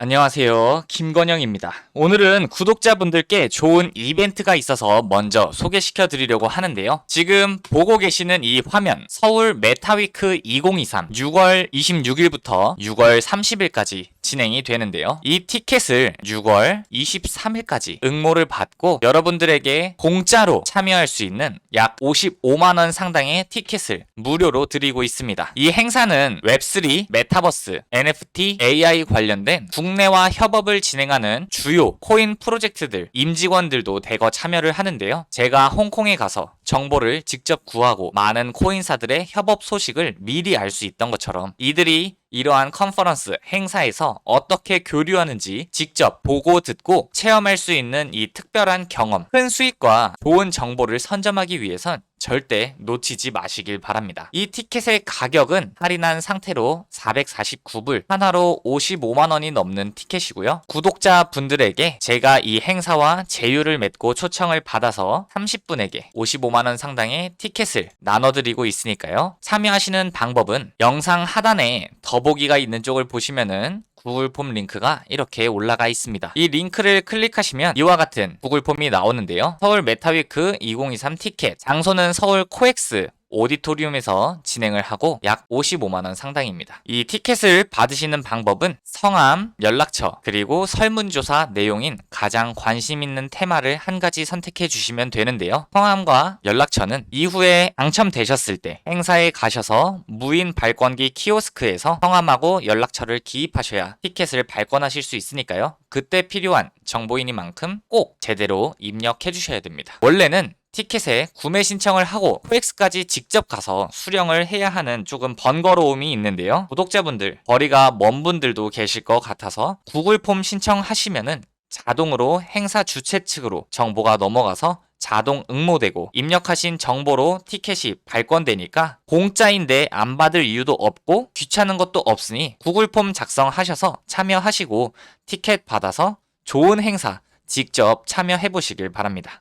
안녕하세요. 김건영입니다. 오늘은 구독자분들께 좋은 이벤트가 있어서 먼저 소개시켜 드리려고 하는데요. 지금 보고 계시는 이 화면, 서울 메타위크 2023 6월 26일부터 6월 30일까지 진행이 되는데요. 이 티켓을 6월 23일까지 응모를 받고 여러분들에게 공짜로 참여할 수 있는 약 55만원 상당의 티켓을 무료로 드리고 있습니다. 이 행사는 웹3, 메타버스, NFT, AI 관련된 국 내와 협업을 진행하는 주요 코인 프로젝트들, 임직원들도 대거 참여를 하는데요. 제가 홍콩에 가서 정보를 직접 구하고 많은 코인사들의 협업 소식을 미리 알 수 있던 것처럼 이들이 이러한 컨퍼런스 행사에서 어떻게 교류하는지 직접 보고 듣고 체험할 수 있는 이 특별한 경험, 큰 수익과 좋은 정보를 선점하기 위해선 절대 놓치지 마시길 바랍니다. 이 티켓의 가격은 할인한 상태로 449불, 하나로 55만 원이 넘는 티켓이고요. 구독자 분들에게 제가 이 행사와 제휴를 맺고 초청을 받아서 30분에게 55만 원 상당의 티켓을 나눠드리고 있으니까요. 참여하시는 방법은 영상 하단에 더보기가 있는 쪽을 보시면은 구글 폼 링크가 이렇게 올라가 있습니다. 이 링크를 클릭하시면 이와 같은 구글 폼이 나오는데요. 서울 메타위크 2023 티켓 장소는 서울 코엑스 오디토리움에서 진행을 하고 약 55만원 상당입니다. 이 티켓을 받으시는 방법은 성함, 연락처, 그리고 설문조사 내용인 가장 관심 있는 테마를 한 가지 선택해 주시면 되는데요. 성함과 연락처는 이후에 당첨되셨을 때 행사에 가셔서 무인 발권기 키오스크에서 성함하고 연락처를 기입하셔야 티켓을 발권하실 수 있으니까요. 그때 필요한 정보이니만큼 꼭 제대로 입력해 주셔야 됩니다. 원래는 티켓에 구매 신청을 하고 코엑스까지 직접 가서 수령을 해야 하는 조금 번거로움이 있는데요. 구독자분들, 거리가 먼 분들도 계실 것 같아서 구글 폼 신청하시면은 자동으로 행사 주최 측으로 정보가 넘어가서 자동 응모되고 입력하신 정보로 티켓이 발권되니까 공짜인데 안 받을 이유도 없고 귀찮은 것도 없으니 구글 폼 작성하셔서 참여하시고 티켓 받아서 좋은 행사 직접 참여해 보시길 바랍니다.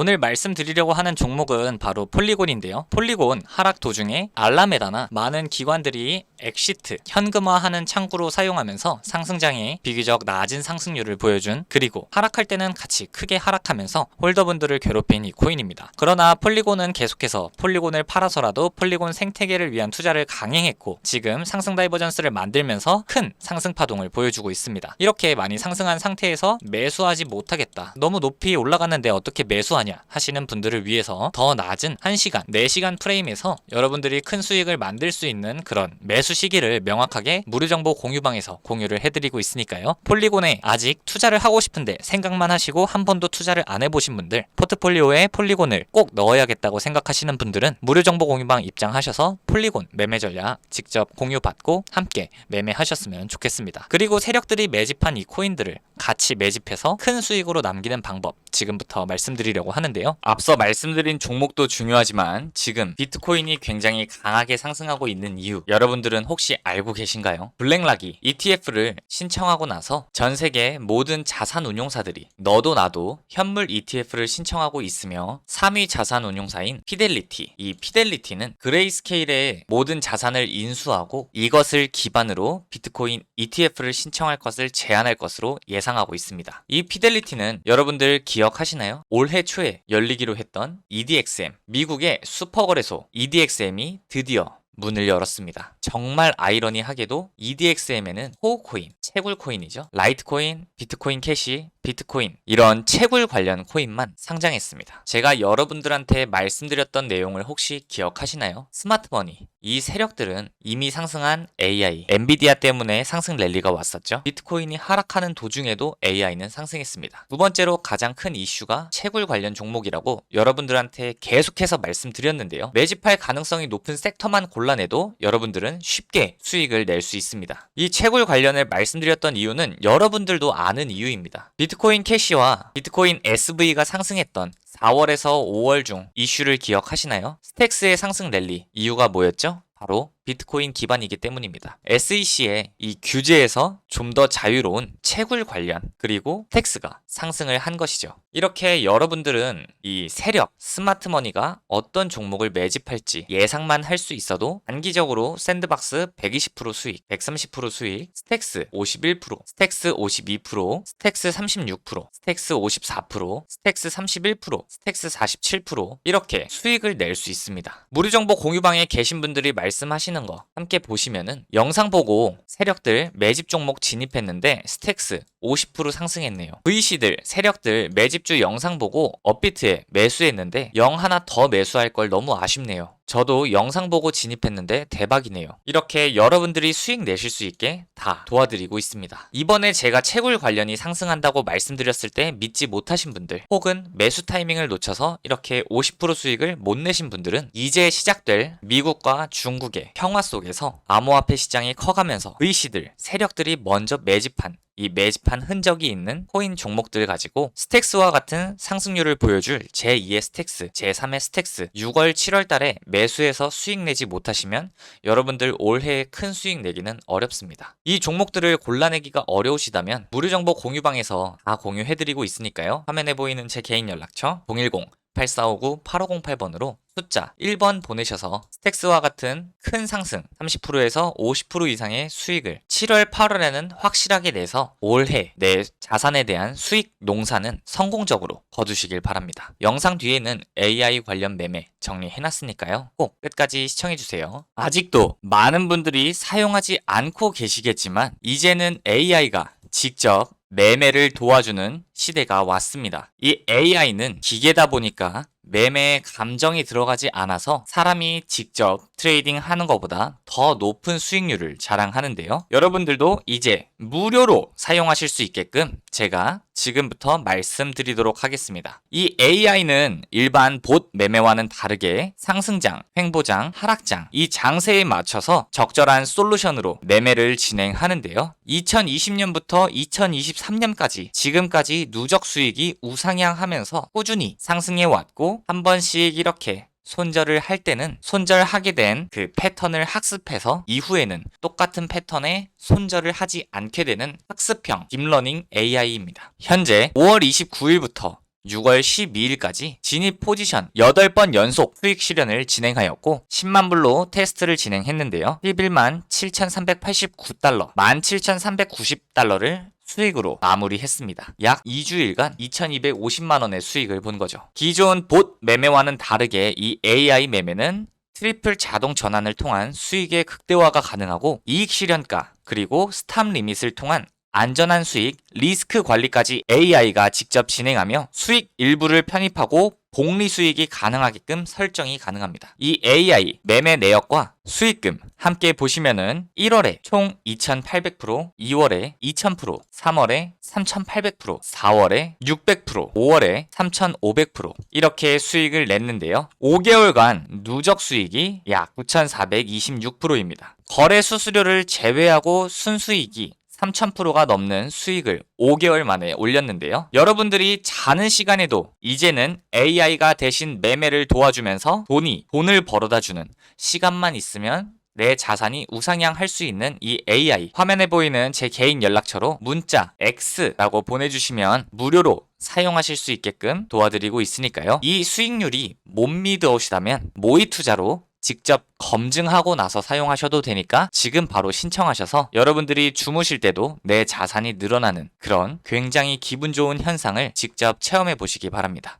오늘 말씀드리려고 하는 종목은 바로 폴리곤인데요. 폴리곤 하락 도중에 알라메다나 많은 기관들이 엑시트, 현금화하는 창구로 사용하면서 상승장에 비교적 낮은 상승률을 보여준 그리고 하락할 때는 같이 크게 하락하면서 홀더분들을 괴롭힌 이 코인입니다. 그러나 폴리곤은 계속해서 폴리곤을 팔아서라도 폴리곤 생태계를 위한 투자를 강행했고 지금 상승 다이버전스를 만들면서 큰 상승 파동을 보여주고 있습니다. 이렇게 많이 상승한 상태에서 매수하지 못하겠다. 너무 높이 올라갔는데 어떻게 매수하냐 하시는 분들을 위해서 더 낮은 1시간, 4시간 프레임에서 여러분들이 큰 수익을 만들 수 있는 그런 매수 시기를 명확하게 무료 정보 공유방에서 공유를 해드리고 있으니까요. 폴리곤에 아직 투자를 하고 싶은데 생각만 하시고 한 번도 투자를 안 해보신 분들 포트폴리오에 폴리곤을 꼭 넣어야겠다고 생각하시는 분들은 무료 정보 공유방 입장하셔서 폴리곤 매매 전략 직접 공유받고 함께 매매하셨으면 좋겠습니다. 그리고 세력들이 매집한 이 코인들을 같이 매집해서 큰 수익으로 남기는 방법 지금부터 말씀드리려고 하는데요. 앞서 말씀드린 종목도 중요하지만 지금 비트코인이 굉장히 강하게 상승하고 있는 이유 여러분들은 혹시 알고 계신가요? 블랙락이 ETF를 신청하고 나서 전 세계 모든 자산 운용사들이 너도 나도 현물 ETF를 신청하고 있으며 3위 자산 운용사인 피델리티 이 피델리티는 그레이스케일의 모든 자산을 인수하고 이것을 기반으로 비트코인 ETF를 신청할 것을 제안할 것으로 예상 하고 있습니다. 이 피델리티는 여러분들 기억하시나요? 올해 초에 열리기로 했던 EDXM 미국의 슈퍼거래소 EDXM이 드디어 문을 열었습니다. 정말 아이러니하게도 EDXM에는 호코인, 채굴 코인이죠. 라이트코인, 비트코인 캐시, 비트코인 이런 채굴 관련 코인만 상장했습니다. 제가 여러분들한테 말씀드렸던 내용을 혹시 기억하시나요? 스마트머니 이 세력들은 이미 상승한 AI, 엔비디아 때문에 상승 랠리가 왔었죠. 비트코인이 하락하는 도중에도 AI는 상승했습니다. 두 번째로 가장 큰 이슈가 채굴 관련 종목이라고 여러분들한테 계속해서 말씀드렸는데요. 매집할 가능성이 높은 섹터만 골라내도 여러분들은 쉽게 수익을 낼 수 있습니다. 이 채굴 관련을 말씀드렸던 이유는 여러분들도 아는 이유입니다. 비트코인 캐시와 비트코인 SV가 상승했던 4월에서 5월 중 이슈를 기억하시나요? 스택스의 상승 랠리 이유가 뭐였죠? 바로 비트코인 기반이기 때문입니다. SEC의 이 규제에서 좀 더 자유로운 채굴 관련 그리고 텍스가 상승을 한 것이죠. 이렇게 여러분들은 이 세력, 스마트머니가 어떤 종목을 매집할지 예상만 할 수 있어도 단기적으로 샌드박스 120% 수익, 130% 수익, 스택스 51%, 스택스 52%, 스택스 36%, 스택스 54%, 스택스 31%, 스택스 47% 이렇게 수익을 낼 수 있습니다. 무료 정보 공유방에 계신 분들이 말씀하시는 거 함께 보시면은 영상 보고 세력들 매집 종목 진입했는데 스택스 50% 상승했네요. VC들, 세력들 매집주 영상 보고 업비트에 매수했는데 영 하나 더 매수할 걸 너무 아쉽네요. 저도 영상 보고 진입했는데 대박이네요. 이렇게 여러분들이 수익 내실 수 있게 다 도와드리고 있습니다. 이번에 제가 채굴 관련이 상승한다고 말씀드렸을 때 믿지 못하신 분들 혹은 매수 타이밍을 놓쳐서 이렇게 50% 수익을 못 내신 분들은 이제 시작될 미국과 중국의 평화 속에서 암호화폐 시장이 커가면서 VC들, 세력들이 먼저 매집한 이 매집한 흔적이 있는 코인 종목들 가지고 스택스와 같은 상승률을 보여줄 제2의 스택스, 제3의 스택스 6월, 7월 달에 매수해서 수익 내지 못하시면 여러분들 올해에 큰 수익 내기는 어렵습니다. 이 종목들을 골라내기가 어려우시다면 무료 정보 공유방에서 다 공유해드리고 있으니까요. 화면에 보이는 제 개인 연락처 010 8459-8508번으로 숫자 1번 보내셔서 스택스와 같은 큰 상승 30%에서 50% 이상의 수익을 7월, 8월에는 확실하게 내서 올해 내 자산에 대한 수익 농사는 성공적으로 거두시길 바랍니다. 영상 뒤에는 AI 관련 매매 정리해놨으니까요. 꼭 끝까지 시청해주세요. 아직도 많은 분들이 사용하지 않고 계시겠지만 이제는 AI가 직접 매매를 도와주는 시대가 왔습니다. 이 AI는 기계다 보니까 매매에 감정이 들어가지 않아서 사람이 직접 트레이딩 하는 것보다 더 높은 수익률을 자랑하는데요. 여러분들도 이제 무료로 사용하실 수 있게끔 제가 지금부터 말씀드리도록 하겠습니다. 이 AI는 일반 봇 매매와는 다르게 상승장, 횡보장, 하락장 이 장세에 맞춰서 적절한 솔루션으로 매매를 진행하는데요. 2020년부터 2023년까지 지금까지 누적 수익이 우상향하면서 꾸준히 상승해 왔고 한 번씩 이렇게 손절을 할 때는 손절하게 된 그 패턴을 학습해서 이후에는 똑같은 패턴에 손절을 하지 않게 되는 학습형 딥러닝 AI입니다. 현재 5월 29일부터 6월 12일까지 진입 포지션 8번 연속 수익 실현을 진행하였고 10만 불로 테스트를 진행했는데요. 11만 7,389달러, 17,390달러를 수익으로 마무리했습니다. 약 2주일간 2,250만 원의 수익을 본 거죠. 기존 봇 매매와는 다르게 이 AI 매매는 트리플 자동 전환을 통한 수익의 극대화가 가능하고 이익 실현가 그리고 스탑 리밋을 통한 안전한 수익, 리스크 관리까지 AI가 직접 진행하며 수익 일부를 편입하고 복리 수익이 가능하게끔 설정이 가능합니다. 이 AI 매매 내역과 수익금 함께 보시면은 1월에 총 2800%, 2월에 2000%, 3월에 3800%, 4월에 600%, 5월에 3500% 이렇게 수익을 냈는데요. 5개월간 누적 수익이 약 9426%입니다. 거래 수수료를 제외하고 순수익이 3000%가 넘는 수익을 5개월 만에 올렸는데요. 여러분들이 자는 시간에도 이제는 AI가 대신 매매를 도와주면서 돈이 돈을 벌어다 주는 시간만 있으면 내 자산이 우상향할 수 있는 이 AI 화면에 보이는 제 개인 연락처로 문자 X라고 보내주시면 무료로 사용하실 수 있게끔 도와드리고 있으니까요. 이 수익률이 못 믿으시다면 모의 투자로 직접 검증하고 나서 사용하셔도 되니까 지금 바로 신청하셔서 여러분들이 주무실 때도 내 자산이 늘어나는 그런 굉장히 기분 좋은 현상을 직접 체험해 보시기 바랍니다.